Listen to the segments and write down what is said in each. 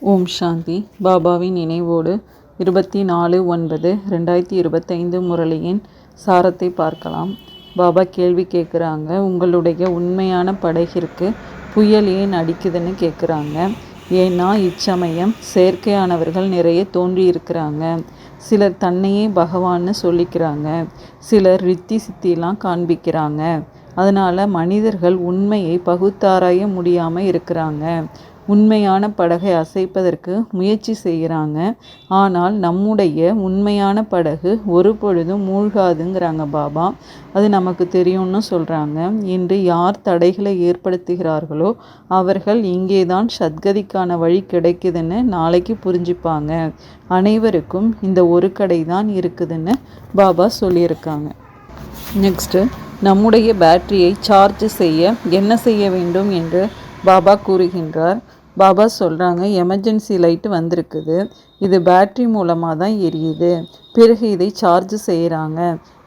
ஓம் சாந்தி. பாபாவின் நினைவோடு இருபத்தி நாலு ஒன்பது ரெண்டாயிரத்தி இருபத்தைந்து முரளியின் சாரத்தை பார்க்கலாம். பாபா கேள்வி கேட்குறாங்க உங்களுடைய உண்மையான படகிற்கு புயல் ஏன் அடிக்குதுன்னு கேட்குறாங்க. ஏன்னா இச்சமயம் செயற்கையானவர்கள் நிறைய தோன்றியிருக்கிறாங்க. சிலர் தன்னையே பகவான்னு சொல்லிக்கிறாங்க. சிலர் ரித்தி சித்திலாம் காண்பிக்கிறாங்க. அதனால் மனிதர்கள் உண்மையை பகுத்தாராய முடியாமல் இருக்கிறாங்க. உண்மையான படகை அசைப்பதற்கு முயற்சி செய்கிறாங்க. ஆனால் நம்முடைய உண்மையான படகு ஒரு பொழுதும் மூழ்காதுங்கிறாங்க பாபா. அது நமக்கு தெரியும்னு சொல்கிறாங்க இன்று யார் தடைகளை ஏற்படுத்துகிறார்களோ அவர்கள் இங்கே தான் சத்கதிக்கான வழி கிடைக்குதுன்னு நாளைக்கு புரிஞ்சுப்பாங்க. அனைவருக்கும் இந்த ஒரு கடை தான் இருக்குதுன்னு பாபா சொல்லியிருக்காங்க. நெக்ஸ்ட்டு நம்முடைய பேட்டரியை சார்ஜ் செய்ய என்ன செய்ய வேண்டும் என்று பாபா கூறுகின்றார். பாபா சொல்கிறாங்க எமர்ஜென்சி லைட்டு வந்திருக்குது. இது பேட்ரி மூலமாக தான் எரியுது. பிறகு இதை சார்ஜ் செய்கிறாங்க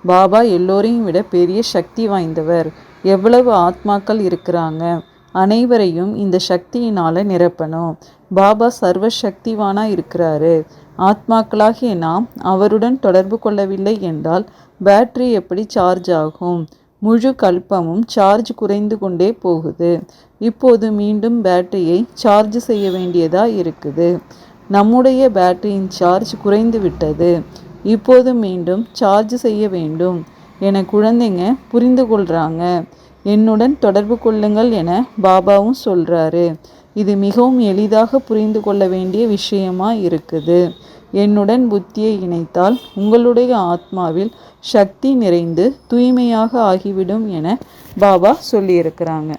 பாபா எல்லோரையும் விட பெரிய சக்தி வாய்ந்தவர். எவ்வளவு ஆத்மாக்கள் இருக்கிறாங்க. அனைவரையும் இந்த சக்தியினால் நிரப்பணும். பாபா சர்வ சக்திவானாக இருக்கிறாரு. ஆத்மாக்களாகிய நாம் அவருடன் தொடர்பு கொள்ளவில்லை என்றால் பேட்டரி எப்படி சார்ஜ் ஆகும்? முழு கல்பமும் சார்ஜ் குறைந்து கொண்டே போகுது. இப்போது மீண்டும் பேட்டரியை சார்ஜ் செய்ய வேண்டியதாக இருக்குது. நம்முடைய பேட்டரியின் சார்ஜ் குறைந்து விட்டது. இப்போது மீண்டும் சார்ஜ் செய்ய வேண்டும் என குழந்தைங்க புரிந்து கொள்கிறாங்க என்னுடன் தொடர்பு கொள்ளுங்கள் என பாபாவும் சொல்கிறாரு இது மிகவும் எளிதாக புரிந்து கொள்ள வேண்டிய விஷயமா இருக்குது. என்னுடன் புத்தியை இணைத்தால் உங்களுடைய ஆத்மாவில் சக்தி நிறைந்து தூய்மையாக ஆகிவிடும் என பாபா சொல்லியிருக்கிறாங்க.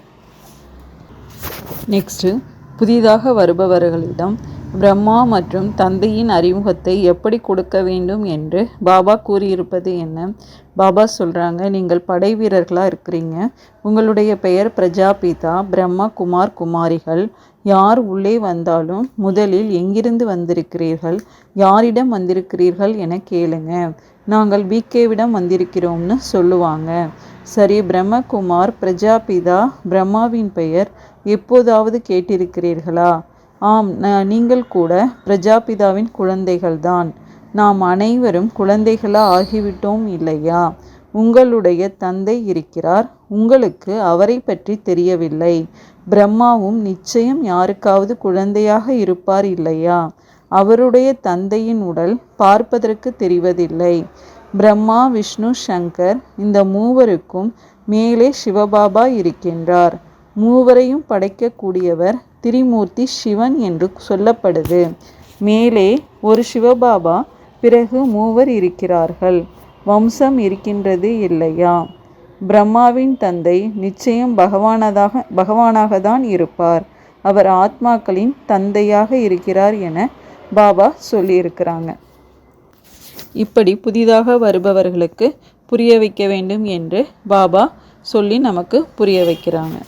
நெக்ஸ்ட்டு புதிதாக வருபவர்களிடம் பிரம்மா மற்றும் தந்தையின் அறிமுகத்தை எப்படி கொடுக்க வேண்டும் என்று பாபா கூறியிருப்பது என்ன? பாபா சொல்கிறாங்க நீங்கள் படை வீரர்களாக இருக்கிறீங்க. உங்களுடைய பெயர் பிரஜாபிதா பிரம்மா குமார் குமாரிகள். யார் உள்ளே வந்தாலும் முதலில் எங்கிருந்து வந்திருக்கிறீர்கள்? யாரிடம் வந்திருக்கிறீர்கள் என கேளுங்க. நாங்கள் பிகேவிடம் வந்திருக்கிறோம்னு சொல்லுவாங்க. சரி பிரம்மகுமார் பிரஜாபிதா பிரம்மாவின் பெயர் எப்போதாவது கேட்டிருக்கிறீர்களா? ஆம் நீங்கள் கூட பிரஜாபிதாவின் குழந்தைகள்தான். நாம் அனைவரும் குழந்தைகளா ஆகிவிட்டோம் இல்லையா? உங்களுடைய தந்தை இருக்கிறார். உங்களுக்கு அவரை பற்றி தெரியவில்லை. பிரம்மாவும் நிச்சயம் யாருக்காவது குழந்தையாக இருப்பார் இல்லையா? அவருடைய தந்தையின் உடல் பார்ப்பதற்கு தெரிவதில்லை. பிரம்மா விஷ்ணு சங்கர் இந்த மூவருக்கும் மேலே சிவபாபா இருக்கின்றார். மூவரையும் படைக்கக்கூடியவர் திரிமூர்த்தி சிவன் என்று சொல்லப்படுது. மேலே ஒரு சிவபாபா பிறகு மூவர் இருக்கிறார்கள். வம்சம் இருக்கின்றது இல்லையா? பிரம்மாவின் தந்தை நிச்சயம் பகவானதாக பகவானாக தான் இருப்பார். அவர் ஆத்மாக்களின் தந்தையாக இருக்கிறார் என பாபா சொல்லியிருக்கிறாங்க. இப்படி புதிதாக வருபவர்களுக்கு புரிய வைக்க வேண்டும் என்று பாபா சொல்லி நமக்கு புரிய வைக்கிறாங்க.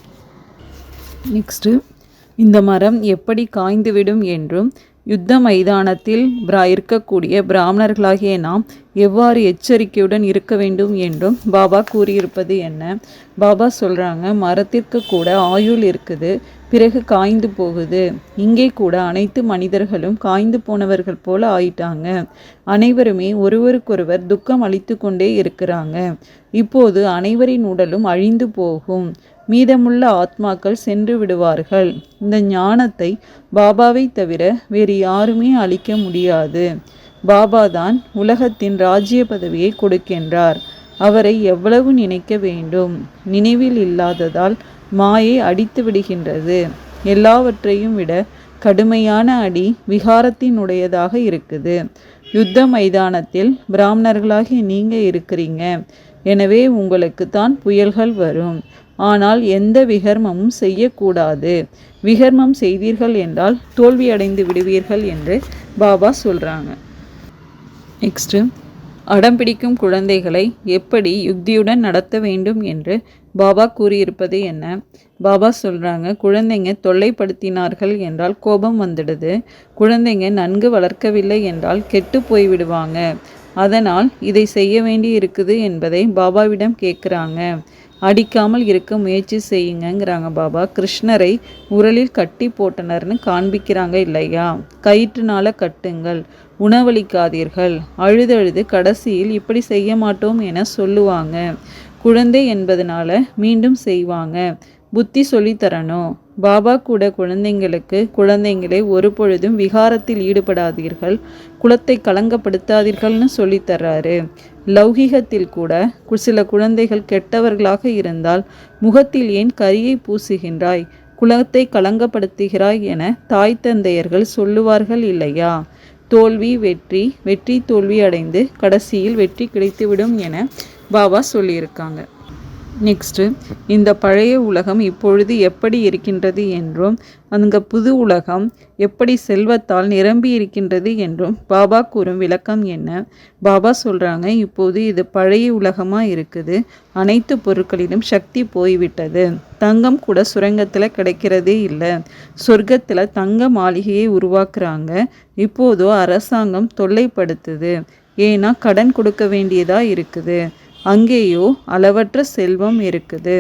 நெக்ஸ்ட்டு இந்த மரம் எப்படி காய்ந்துவிடும் என்றும் யுத்த மைதானத்தில் பிரா இருக்கக்கூடிய பிராமணர்களாகிய நாம் எவ்வாறு எச்சரிக்கையுடன் இருக்க வேண்டும் என்றும் பாபா கூறியிருப்பது என்ன? பாபா சொல்கிறாங்க மரத்திற்கு கூட ஆயுள் இருக்குது பிறகு காய்ந்து போகுது. இங்கே கூட அனைத்து மனிதர்களும் காய்ந்து போனவர்கள் போல ஆயிட்டாங்க. அனைவருமே ஒருவருக்கொருவர் துக்கம் அளித்து கொண்டே இருக்கிறாங்க. இப்போது அனைவரின் உடலும் அழிந்து போகும். மீதமுள்ள ஆத்மாக்கள் சென்று விடுவார்கள். இந்த ஞானத்தை பாபாவை தவிர வேறு யாருமே அளிக்க முடியாது. பாபா தான் உலகத்தின் ராஜ்ய பதவியை கொடுக்கின்றார். அவரை எவ்வளவு நினைக்க வேண்டும்? நினைவில் இல்லாததால் மாயை அடித்து விடுகின்றது. எல்லாவற்றையும் விட கடுமையான அடி விகாரத்தினுடையதாக இருக்குது. யுத்த மைதானத்தில் பிராமணர்களாகி நீங்கள் இருக்கிறீங்க. எனவே உங்களுக்கு தான் புயல்கள் வரும். ஆனால் எந்த விகர்மமும் செய்யக்கூடாது. விகர்மம் செய்தீர்கள் என்றால் தோல்வியடைந்து விடுவீர்கள் என்று பாபா சொல்கிறாங்க நெக்ஸ்ட்டு அடம் பிடிக்கும் குழந்தைகளை எப்படி யுக்தியுடன் நடத்த வேண்டும் என்று பாபா கூறியிருப்பது என்ன? பாபா சொல்கிறாங்க குழந்தைங்க தொல்லைப்படுத்தினார்கள் என்றால் கோபம் வந்துடுது. குழந்தைங்க நன்கு வளர்க்கவில்லை என்றால் கெட்டு போய்விடுவாங்க. அதனால் இதை செய்ய வேண்டி இருக்குது என்பதை பாபாவிடம் கேட்குறாங்க. அடிக்காமல் இருக்க முயற்சி செய்யுங்கங்கிறாங்க பாபா. கிருஷ்ணரை உரலில் கட்டி போட்டனர்னு காண்பிக்கிறாங்க இல்லையா? கயிற்றுனால கட்டுங்கள் உணவளிக்காதீர்கள் அழுதழுது கடைசியில் இப்படி செய்ய மாட்டோம் என சொல்லுவாங்க. குழந்தை என்பதனால மீண்டும் செய்வாங்க. புத்தி சொல்லித்தரணும் பாபா கூட குழந்தைங்களுக்கு குழந்தைங்களை ஒரு பொழுதும் விகாரத்தில் ஈடுபடாதீர்கள் குலத்தை கலங்கப்படுத்தாதீர்கள்னு சொல்லித்தர்றாரு லௌகிகத்தில் கூட சில குழந்தைகள் கெட்டவர்களாக இருந்தால் முகத்தில் ஏன் கரியை பூசுகின்றாய்? குலத்தை களங்கப்படுத்துகிறாய் என தாய் தந்தையர்கள் சொல்லுவார்கள் இல்லையா? தோல்வி வெற்றி வெற்றி தோல்வி அடைந்து கடைசியில் வெற்றி கிடைத்துவிடும் என பாபா சொல்லியிருக்காங்க. நெக்ஸ்ட்டு இந்த பழைய உலகம் இப்பொழுது எப்படி இருக்கின்றது என்றும் அந்த புது உலகம் எப்படி செல்வத்தால் நிரம்பி இருக்கின்றது என்றும் பாபா கூறும் விளக்கம் என்ன? பாபா சொல்கிறாங்க இப்போது இது பழைய உலகமாக இருக்குது அனைத்து பொருட்களிலும் சக்தி போய்விட்டது. தங்கம் கூட சுரங்கத்தில் கிடைக்கிறதே இல்லை. சொர்க்கத்தில் தங்க மாளிகையை உருவாக்குறாங்க. இப்போதோ அரசாங்கம் தொல்லைப்படுத்துது. ஏன்னா கடன் கொடுக்க வேண்டியதாக இருக்குது. அங்கேயோ அளவற்ற செல்வம் இருக்குது.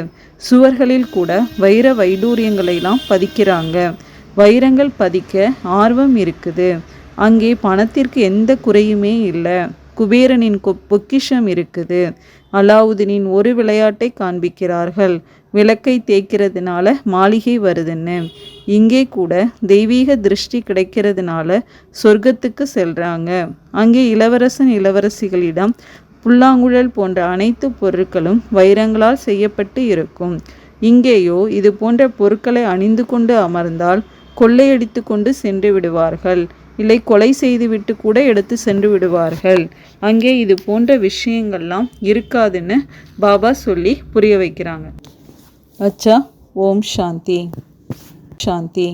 சுவர்களில் கூட வைர வைடூரியங்களைலாம் பதிக்கிறாங்க. வைரங்கள் பதிக்க ஆர்வம் இருக்குது. அங்கே பணத்திற்கு எந்த குறையுமே இல்லை. குபேரனின் பொக்கிஷம் இருக்குது. அலாவுதீனின் ஒரு விளையாட்டை காண்பிக்கிறார்கள். விளக்கை தேய்க்கிறதுனால மாளிகை வருதுன்னு. இங்கே கூட தெய்வீக திருஷ்டி கிடைக்கிறதுனால சொர்க்கத்துக்கு செல்றாங்க. அங்கே இளவரசன் இளவரசிகளிடம் புல்லாங்குழல் போன்ற அனைத்து பொருட்களும் வைரங்களால் செய்யப்பட்டு இருக்கும். இங்கேயோ இது போன்ற பொருட்களை அணிந்து கொண்டு அமர்ந்தால் கொள்ளையடித்து கொண்டு சென்று விடுவார்கள். இல்லை கொலை செய்துவிட்டு கூட எடுத்து சென்று விடுவார்கள். அங்கே இது போன்ற விஷயங்கள்லாம் இருக்காதுன்னு பாபா சொல்லி புரிய வைக்கிறாங்க. அச்சா ஓம் சாந்தி. சாந்தி.